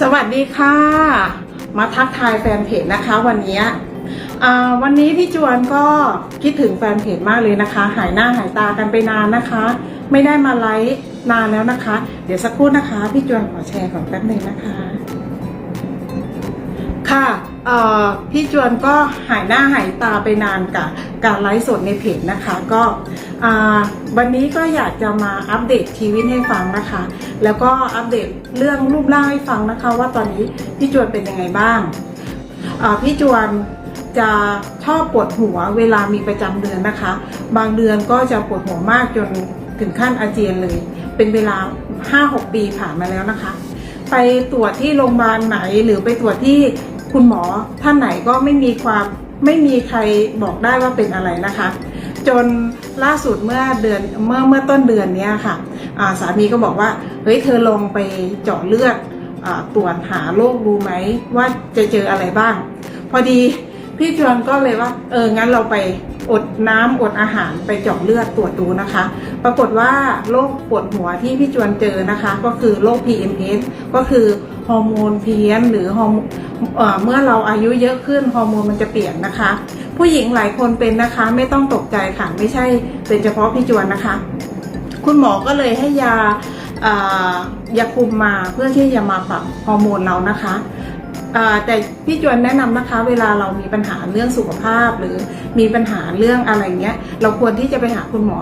สวัสดีค่ะ มาทักทายแฟนเพจนะคะวันนี้อ่าวันนี้พี่จวนก็คิดถึงแฟนเพจมากเลยนะคะ หายหน้าหายตากันไปนานนะคะ ไม่ได้มาไลฟ์นานแล้วนะคะ เดี๋ยวสักครู่นะคะ พี่จวนขอแชร์ก่อนแป๊บหนึงนะคะ ค่ะ พี่จวนก็หายหน้าหายตาไปนานกับการไลฟ์สดในเพจนะคะก็วันนี้ก็อยากจะมาอัปเดตชีวิตให้ฟังนะคะ แล้วก็อัปเดตเรื่องรูปร่างให้ฟังนะคะ ว่าตอนนี้พี่จวนเป็นยังไงบ้างพี่จวนจะชอบปวดหัวเวลามีประจำเดือนนะคะ บางเดือนก็จะปวดหัวมากจนถึงขั้นอาเจียนเลย เป็นเวลา 5-6 ปีผ่านมาแล้วนะคะ ไปตรวจที่โรงพยาบาลไหนหรือไปตรวจที่ คุณหมอท่านไหนก็ไม่มีความไม่มีใครบอกได้ว่าเป็นอะไรนะคะ จนล่าสุดเมื่อเดือนเมื่อเมื่อต้นเดือนเนี้ยค่ะาสามีก็บอกว่าเฮ้ยเธอลองไปเจาะเลือดอตรวจหาโรครู้ไหมว่าจะเจออะไรบ้าง พอดี พี่จวนก็เลยว่า เออ งั้นเราไปอดน้ำอดอาหารไปเจาะเลือดตรวจดูนะคะ ปรากฏว่าโรคปวดหัวที่พี่จวนเจอนะคะ ก็คือโรค PMS ก็คือฮอร์โมนเพี้ยนหรือฮอร์โมนเมื่อเราอายุเยอะขึ้นฮอร์โมนมันจะเปลี่ยนนะคะ ผู้หญิงหลายคนเป็นนะคะไม่ต้องตกใจค่ะ ไม่ใช่เป็นเฉพาะพี่จวนนะคะ คุณหมอก็เลยให้ยายาคุมมาเพื่อที่จะมาปรับฮอร์โมนเรานะคะ แต่พี่จวนแนะนำนะคะ เวลาเรามีปัญหาเรื่องสุขภาพ หรือมีปัญหาเรื่องอะไรเงี้ย เราควรที่จะไปหาคุณหมอ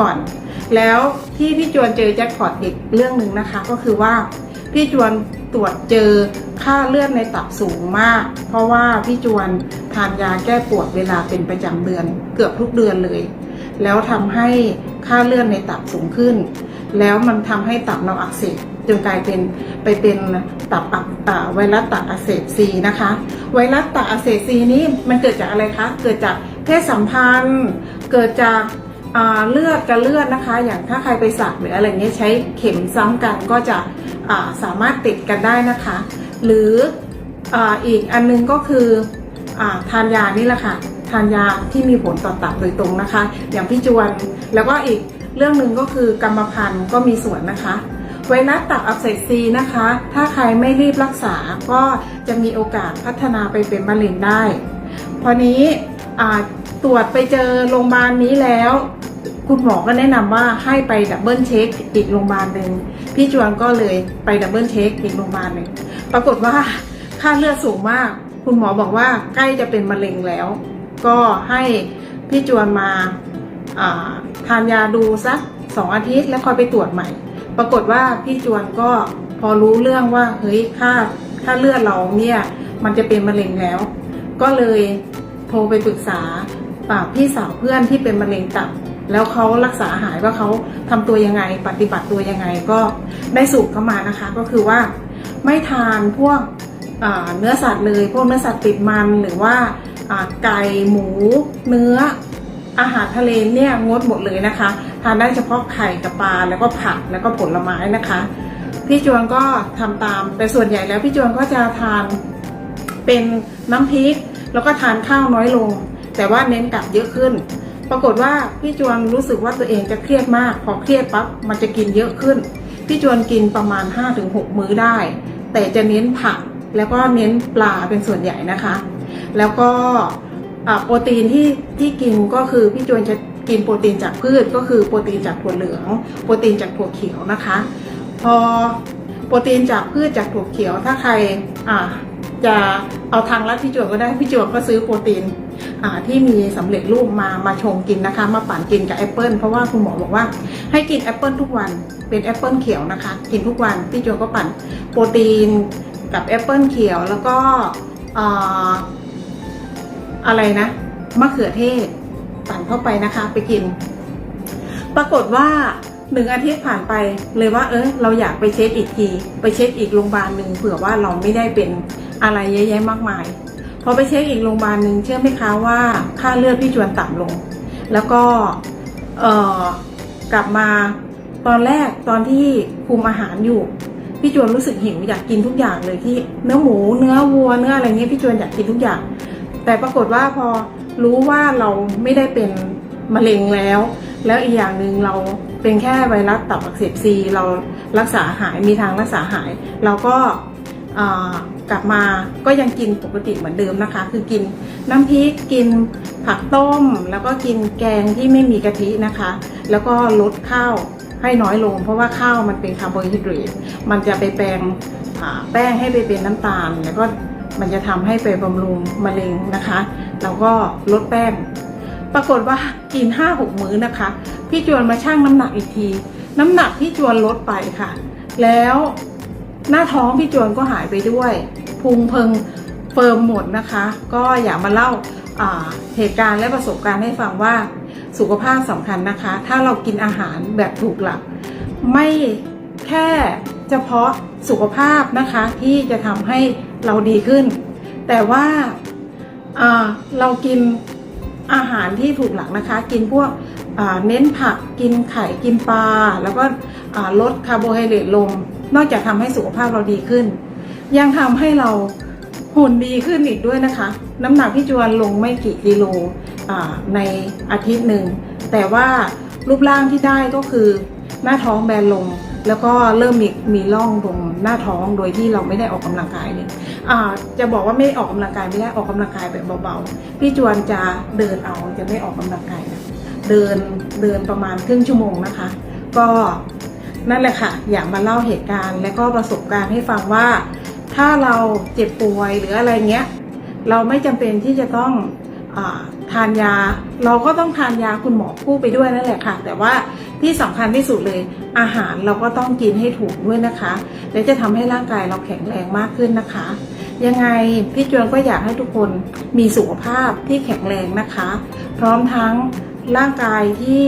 ก่อน แล้วที่พี่จวนเจอแจ็คพอตอีกเรื่องหนึ่งนะคะ ก็คือว่าพี่จวนตรวจเจอค่าเลือดในตับสูงมาก เพราะว่าพี่จวนทานยาแก้ปวดเวลาเป็นประจำเดือนเกือบทุกเดือนเลย แล้วทำให้ค่าเลือดในตับสูงขึ้น แล้วมันทำให้ตับเราอักเสบ จนกลายเป็นไปเป็นตับอักอ่าไวรัสตับอักเสบซีนะคะ ไวรัสตับอักเสบซีนี้มันเกิดจากอะไรคะ เกิดจากเพศสัมพันธ์ เกิดจากเลือดกับเลือดนะคะ อย่างถ้าใครไปสักหรืออะไรเงี้ยใช้เข็มซ้ำกันก็จะาสามารถติดกันได้นะคะ หรือออีกอันนึงก็คืออทานยานี่แหละค่ะทานยาที่มีผลต่อตับโดยตรงนะคะ อย่างพี่จวนแล้วก็อีกเรื่องหนึ่งก็คือกรรมพันธุ์ก็มีส่วนนะคะ ไวรัสตับอักเสบซีนะคะ ถ้าใครไม่รีบรักษาก็จะมีโอกาสพัฒนาไปเป็นมะเร็งได้ พอนี้ตรวจไปเจอโรงพยาบาลนี้แล้ว คุณหมอก็แนะนำว่าให้ไปดับเบิลเช็คอีกโรงพยาบาลหนึ่งพี่จวนก็เลยไปดับเบิลเช็คอีกโรงพยาบาลหนึ่งปรากฏว่าค่าเลือดสูงมาก คุณหมอบอกว่าใกล้จะเป็นมะเร็งแล้ว ก็ให้พี่จวนมาาทานยาดูสักสองอาทิตย์แล้วคอยไปตรวจใหม่ ปรากฏว่าพี่จวนก็พอรู้เรื่องว่าเฮ้ยค่าค่าเลือดเราเนี่ยมันจะเป็นมะเร็งแล้ว ก็เลยโทรไปปรึกษาอ่าพี่สาวเพื่อนที่เป็นมะเร็งตับ แล้วเขารักษาหายว่าเขาทำตัวยังไง ปฏิบัติตัวยังไงก็ได้สูตรเข้ามานะคะ ก็คือว่าไม่ทานพวกเนื้อสัตว์เลย พวกเนื้อสัตว์ติดมันหรือว่าไก่หมู เนื้ออาหารทะเลเนี่ยงดหมดเลยนะคะ ทานได้เฉพาะไข่กับปลาแล้วก็ผักแล้วก็ผลไม้นะคะ พี่จวนก็ทำตาม แต่ส่วนใหญ่แล้วพี่จวนก็จะทานเป็นน้ำพริก แล้วก็ทานข้าวน้อยลง แต่ว่าเน้นกลับเยอะขึ้น ปรากฏว่าพี่จวนรู้สึกว่าตัวเองจะเครียดมาก พอเครียดปั๊บมันจะกินเยอะขึ้น พี่จวนกินประมาณ 5-6 มื้อได้ แต่จะเน้นผักแล้วก็เน้นปลาเป็นส่วนใหญ่นะคะ แล้วก็โปรตีนที่ที่กินก็คือพี่จวนจะ กินโปรตีนจากพืชก็คือโปรตีนจากถั่วเหลือง โปรตีนจากถั่วเขียวนะคะ พอโปรตีนจากพืชจากถั่วเขียว ถ้าใครจะเอาทางลัดพี่จวนก็ได้พี่จวนก็ซื้อโปรตีนที่มีสำเร็จรูปมามาชงกินนะคะ มาปั่นกินกับแอปเปิลเพราะว่าคุณหมอบอกว่าให้กินแอปเปิลทุกวันเป็นแอปเปิลเขียวนะคะ กินทุกวันพี่จวนก็ปั่นโปรตีนกับแอปเปิลเขียวแล้วก็ออะไรนะมะเขือเทศ ปั่นเข้าไปนะคะ ไปกิน ปรากฏว่าหนึ่งอาทิตย์ผ่านไปเลยว่า เออเราอยากไปเช็คอีกที ไปเช็คอีกโรงพยาบาลหนึ่งเผื่อว่าเราไม่ได้เป็นอะไรเยอะแยะมากมายพอไปเช็คอีกโรงพยาบาลหนึ่งเชื่อไหมคะว่าค่าเลือดพี่จวนต่ำลง แล้วก็เออกลับมาตอนแรกตอนที่คุมอาหารอยู่พี่จวนรู้สึกหิวอยากกินทุกอย่างเลยที่เนื้อหมูเนื้อวัวเนื้ออะไรเงี้ยพี่จวนอยากกินทุกอย่าง แต่ปรากฏว่าพอ รู้ว่าเราไม่ได้เป็นมะเร็งแล้ว แล้วอีกอย่างหนึ่งเราเป็นแค่ไวรัสตับอักเสบซีเรารักษาหายมีทางรักษาหาย เราก็กลับมาก็ยังกินปกติเหมือนเดิมนะคะ คือกินน้ำพริกกินผักต้ม แล้วก็กินแกงที่ไม่มีกะทินะคะ แล้วก็ลดข้าวให้น้อยลง เพราะว่าข้าวมันเป็นคาร์โบไฮเดรตมันจะไปแปลงแป้งให้ไปเป็นน้ำตาล แล้วก็มันจะทำให้ไปบำรุงมะเร็งนะคะ แล้วก็ลดแป้ง ปรากฏว่ากินห้าหกมื้อนะคะ พี่จวนมาชั่งน้ำหนักอีกที น้ำหนักพี่จวนลดไปค่ะ แล้วหน้าท้องพี่จวนก็หายไปด้วยพุงเพิงเฟิร์มหมดนะคะ ก็อยากมาเล่าเหตุการณ์และประสบการณ์ให้ฟังว่าสุขภาพสำคัญนะคะ ถ้าเรากินอาหารแบบถูกหลัก ไม่แค่เฉพาะสุขภาพนะคะที่จะทำให้เราดีขึ้น แต่ว่า เรากินอาหารที่ถูกหลักนะคะ กินพวกเน้นผักกินไข่กินปลา แล้วก็ลดคาร์โบไฮเดรตลง นอกจากทำให้สุขภาพเราดีขึ้น ยังทำให้เราหุ่นดีขึ้นอีกด้วยนะคะ น้ำหนักพี่จวนลงไม่กี่กิโลในอาทิตย์หนึ่ง แต่ว่ารูปร่างที่ได้ก็คือหน้าท้องแบนลง แล้วก็เริ่มมีมีร่องตรงหน้าท้องโดยที่เราไม่ได้ออกกำลังกายเลยอ่าจะบอกว่าไม่ออกกำลังกายไม่ได้ออกกำลังกายแบบเบาๆ พี่จวนจะเดินเอาจะไม่ออกกำลังกายนะเดินเดินประมาณครึ่งชั่วโมงนะคะ ก็นั่นแหละค่ะ อยากมาเล่าเหตุการณ์ และก็ประสบการณ์ให้ฟังว่า ถ้าเราเจ็บป่วยหรืออะไรเงี้ย เราไม่จำเป็นที่จะต้องอาทานยา เราก็ต้องทานยาคุณหมอคู่ไปด้วยนั่นแหละค่ะ แต่ว่า ที่สำคัญที่สุดเลยอาหารเราก็ต้องกินให้ถูกด้วยนะคะ และจะทำให้ร่างกายเราแข็งแรงมากขึ้นนะคะ ยังไงพี่จวนก็อยากให้ทุกคนมีสุขภาพที่แข็งแรงนะคะ พร้อมทั้งร่างกายที่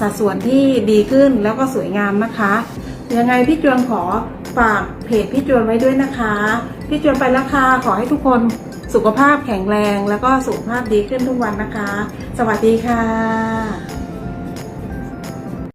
สัดส่วนที่ดีขึ้นแล้วก็สวยงามนะคะ ยังไงพี่จวนขอฝากเพจพี่จวนไว้ด้วยนะคะ พี่จวนไปล้วค่ะขอให้ทุกคนสุขภาพแข็งแรงแล้วก็สุขภาพดีขึ้นทุกวันนะคะ สวัสดีค่ะ